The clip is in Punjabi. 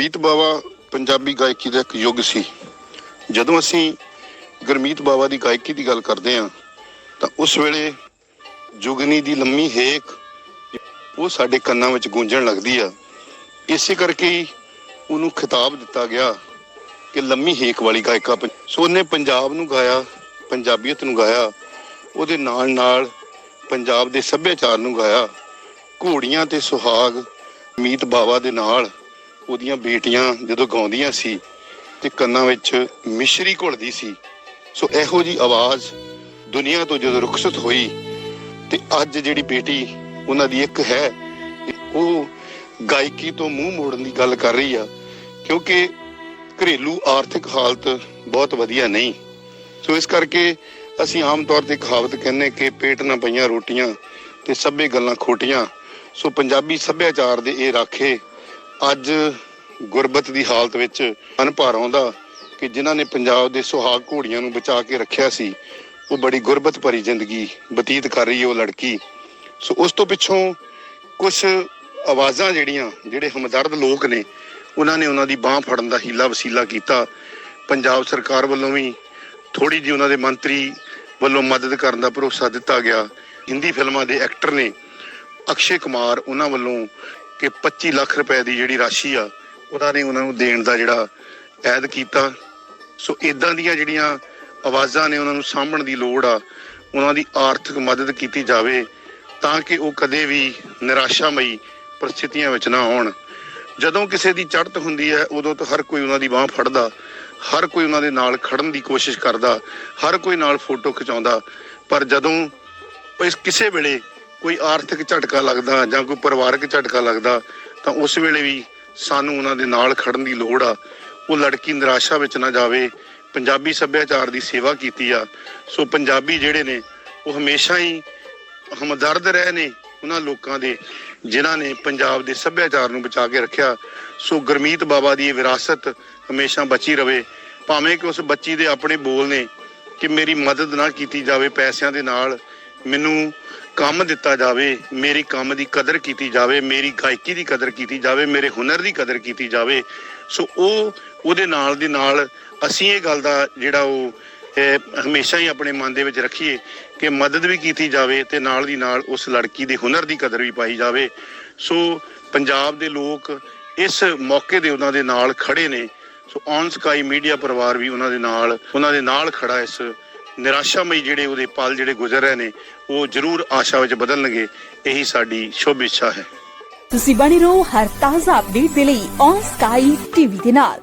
ਗੁਰਮੀਤ ਬਾਵਾ ਪੰਜਾਬੀ ਗਾਇਕੀ ਦਾ ਇੱਕ ਯੁੱਗ ਸੀ। ਜਦੋਂ ਅਸੀਂ ਗੁਰਮੀਤ ਬਾਵਾ ਦੀ ਗਾਇਕੀ ਦੀ ਗੱਲ ਕਰਦੇ ਹਾਂ, ਤਾਂ ਉਸ ਵੇਲੇ ਜੁਗਨੀ ਦੀ ਲੰਮੀ ਹੇਕ ਉਹ ਸਾਡੇ ਕੰਨਾਂ ਵਿੱਚ ਗੂੰਜਣ ਲੱਗਦੀ ਆ। ਇਸੇ ਕਰਕੇ ਹੀ ਉਹਨੂੰ ਖਿਤਾਬ ਦਿੱਤਾ ਗਿਆ ਕਿ ਲੰਮੀ ਹੇਕ ਵਾਲੀ ਗਾਇਕਾ ਪੰ- ਸੋ ਉਹਨੇ ਪੰਜਾਬ ਨੂੰ ਗਾਇਆ, ਪੰਜਾਬੀਅਤ ਨੂੰ ਗਾਇਆ, ਉਹਦੇ ਨਾਲ ਨਾਲ ਪੰਜਾਬ ਦੇ ਸੱਭਿਆਚਾਰ ਨੂੰ ਗਾਇਆ, ਘੋੜੀਆਂ ਤੇ ਸੁਹਾਗ ਮੀਤ ਬਾਵਾ ਦੇ ਨਾਲ ਉਹਦੀਆਂ ਬੇਟੀਆਂ ਜਦੋਂ ਗਾਉਂਦੀਆਂ ਸੀ ਤੇ ਕੰਨਾਂ ਵਿੱਚ ਮਿਸ਼ਰੀ ਘੁਲਦੀ ਸੀ। ਸੋ ਇਹੋ ਜੀ ਆਵਾਜ਼ ਦੁਨੀਆ ਤੋਂ ਜਦੋਂ ਰੁਖਸਤ ਹੋਈ ਤੇ ਅੱਜ ਜਿਹੜੀ ਬੇਟੀ ਉਹਨਾਂ ਦੀ ਇੱਕ ਹੈ, ਉਹ ਗਾਇਕੀ ਤੋਂ ਮੂੰਹ ਮੋੜਨ ਦੀ ਗੱਲ ਕਰ ਰਹੀ ਆ, ਕਿਉਂਕਿ ਘਰੇਲੂ ਆਰਥਿਕ ਹਾਲਤ ਬਹੁਤ ਵਧੀਆ ਨਹੀਂ। ਸੋ ਇਸ ਕਰਕੇ ਅਸੀਂ ਆਮ ਤੌਰ ਤੇ ਕਹਾਵਤ ਕਹਿੰਦੇ ਕਿ ਪੇਟ ਨਾ ਪਈਆਂ ਰੋਟੀਆਂ ਤੇ ਸਭੇ ਗੱਲਾਂ ਖੋਟੀਆਂ। ਸੋ ਪੰਜਾਬੀ ਸੱਭਿਆਚਾਰ ਦੇ ਇਹ ਰਾਖੇ ਅੱਜ ਗੁਰਬਤ ਦੀ ਹਾਲਤ ਵਿੱਚ ਅਨਭਰ ਆਉਂਦਾ ਕਿ ਜਿਨ੍ਹਾਂ ਨੇ ਪੰਜਾਬ ਦੇ ਸੁਹਾਗ ਘੋੜੀਆਂ ਨੂੰ ਬਚਾ ਕੇ ਰੱਖਿਆ ਸੀ, ਉਹ ਬੜੀ ਗੁਰਬਤ ਭਰੀ ਜ਼ਿੰਦਗੀ ਬਤੀਤ ਕਰ ਰਹੀ ਹੈ ਉਹ ਲੜਕੀ। ਸੋ ਉਸ ਤੋਂ ਪਿੱਛੋਂ ਕੁਝ ਆਵਾਜ਼ਾਂ ਜਿਹੜੀਆਂ, ਜਿਹੜੇ ਹਮਦਰਦ ਲੋਕ ਨੇ, ਉਹਨਾਂ ਨੇ ਉਹਨਾਂ ਦੀ ਬਾਹ ਫੜਨ ਦਾ ਹੀਲਾ ਵਸੀਲਾ ਕੀਤਾ। ਪੰਜਾਬ ਸਰਕਾਰ ਵੱਲੋਂ ਵੀ ਥੋੜੀ ਜਿਹੀ ਉਹਨਾਂ ਦੇ ਮੰਤਰੀ ਵੱਲੋਂ ਮਦਦ ਕਰਨ ਦਾ ਭਰੋਸਾ ਦਿੱਤਾ ਗਿਆ। ਹਿੰਦੀ ਫਿਲਮਾਂ ਦੇ ਐਕਟਰ ਨੇ ਅਕਸ਼ੇ ਕੁਮਾਰ ਉਹਨਾਂ ਵੱਲੋਂ ਕਿ 25 ਲੱਖ ਰੁਪਏ ਦੀ ਜਿਹੜੀ ਰਾਸ਼ੀ ਆ, ਉਹਨਾਂ ਨੇ ਉਹਨਾਂ ਨੂੰ ਦੇਣ ਦਾ ਜਿਹੜਾ ਐਦ ਕੀਤਾ। ਸੋ ਇਦਾਂ ਦੀਆਂ ਜਿਹੜੀਆਂ ਆਵਾਜ਼ਾਂ ਨੇ ਉਹਨਾਂ ਨੂੰ ਸਾਂਭਣ ਦੀ ਲੋੜ ਆ, ਉਹਨਾਂ ਦੀ ਆਰਥਿਕ ਮਦਦ ਕੀਤੀ ਜਾਵੇ ਤਾਂ ਕਿ ਉਹ ਕਦੇ ਵੀ ਨਿਰਾਸ਼ਾਮਈ ਪਰਿਸਥਿਤੀਆਂ ਵਿੱਚ ਨਾ ਆਉਣ ਜਦੋਂ ਕਿਸੇ ਦੀ ਚੜ੍ਹਤ ਹੁੰਦੀ ਹੈ, ਉਦੋਂ ਤਾਂ ਹਰ ਕੋਈ ਉਹਨਾਂ ਦੀ ਬਾਹ ਫੜਦਾ, ਹਰ ਕੋਈ ਉਹਨਾਂ ਦੇ ਨਾਲ ਖੜਨ ਦੀ ਕੋਸ਼ਿਸ਼ ਕਰਦਾ, ਹਰ ਕੋਈ ਨਾਲ ਫੋਟੋ ਖਿਚਾਉਂਦਾ। ਪਰ ਜਦੋਂ ਇਸ ਕਿਸੇ ਵੇਲੇ ਕੋਈ ਆਰਥਿਕ ਝਟਕਾ ਲੱਗਦਾ ਜਾਂ ਕੋਈ ਪਰਿਵਾਰਕ ਝਟਕਾ ਲੱਗਦਾ, ਤਾਂ ਉਸ ਵੇਲੇ ਵੀ ਸਾਨੂੰ ਉਹਨਾਂ ਦੇ ਨਾਲ ਖੜਨ ਦੀ ਲੋੜ ਆ। ਉਹ ਲੜਕੀ ਨਿਰਾਸ਼ਾ ਵਿੱਚ ਨਾ ਜਾਵੇ। ਪੰਜਾਬੀ ਸੱਭਿਆਚਾਰ ਦੀ ਸੇਵਾ ਕੀਤੀ ਆ। ਸੋ ਪੰਜਾਬੀ ਜਿਹੜੇ ਨੇ, ਉਹ ਹਮੇਸ਼ਾ ਹੀ ਹਮਦਰਦ ਰਹੇ ਨੇ ਉਹਨਾਂ ਲੋਕਾਂ ਦੇ, ਜਿਨ੍ਹਾਂ ਨੇ ਪੰਜਾਬ ਦੇ ਸੱਭਿਆਚਾਰ ਨੂੰ ਬਚਾ ਕੇ ਰੱਖਿਆ। ਸੋ ਗੁਰਮੀਤ ਬਾਬਾ ਦੀ ਇਹ ਵਿਰਾਸਤ ਹਮੇਸ਼ਾ ਬਚੀ ਰਵੇ। ਭਾਵੇਂ ਕਿ ਉਸ ਬੱਚੀ ਦੇ ਆਪਣੇ ਬੋਲ ਨੇ ਕਿ ਮੇਰੀ ਮਦਦ ਨਾ ਕੀਤੀ ਜਾਵੇ ਪੈਸਿਆਂ ਦੇ ਨਾਲ ਮੈਨੂੰ ਕੰਮ ਦਿੱਤਾ ਜਾਵੇ, ਮੇਰੀ ਕੰਮ ਦੀ ਕਦਰ ਕੀਤੀ ਜਾਵੇ, ਮੇਰੀ ਗਾਇਕੀ ਦੀ ਕਦਰ ਕੀਤੀ ਜਾਵੇ, ਮੇਰੇ ਹੁਨਰ ਦੀ ਕਦਰ ਕੀਤੀ ਜਾਵੇ, ਸੋ ਉਹ ਉਹਦੇ ਨਾਲ ਦੇ ਨਾਲ ਅਸੀਂ ਇਹ ਗੱਲ ਦਾ ਜਿਹੜਾ ਉਹ ਹਮੇਸ਼ਾ ਹੀ ਆਪਣੇ ਮਨ ਦੇ ਵਿੱਚ ਰੱਖੀਏ ਕਿ ਮਦਦ ਵੀ ਕੀਤੀ ਜਾਵੇ ਤੇ ਨਾਲ ਦੀ ਨਾਲ ਉਸ ਲੜਕੀ ਦੇ ਹੁਨਰ ਦੀ ਕਦਰ ਵੀ ਪਾਈ ਜਾਵੇ। ਸੋ ਪੰਜਾਬ ਦੇ ਲੋਕ ਇਸ ਮੌਕੇ ਦੇ ਉਹਨਾਂ ਦੇ ਨਾਲ ਖੜੇ ਨੇ। ਸੋ ਔਨ ਸਕਾਈ ਮੀਡੀਆ ਪਰਿਵਾਰ ਵੀ ਉਹਨਾਂ ਦੇ ਨਾਲ, ਉਹਨਾਂ ਦੇ ਨਾਲ ਖੜਾ ਇਸ ਨਿਰਾਸ਼ਾਮਈ ਜਿਹੜੇ ਉਹਦੇ ਪਲ ਜਿਹੜੇ ਗੁਜ਼ਰ ਰਹੇ ਨੇ, ਉਹ ਜ਼ਰੂਰ ਆਸ਼ਾ ਵਿੱਚ ਬਦਲਣਗੇ। ਇਹੀ ਸਾਡੀ ਸ਼ੁਭ ਇੱਛਾ ਹੈ। ਤੁਸੀਂ ਬਣੇ ਰਹੋ ਹਰ ਤਾਜ਼ਾ ਅਪਡੇਟ ਦੇ ਲਈ ਔਨ ਸਕਾਈ ਟੀਵੀ ਦੇ ਨਾਲ।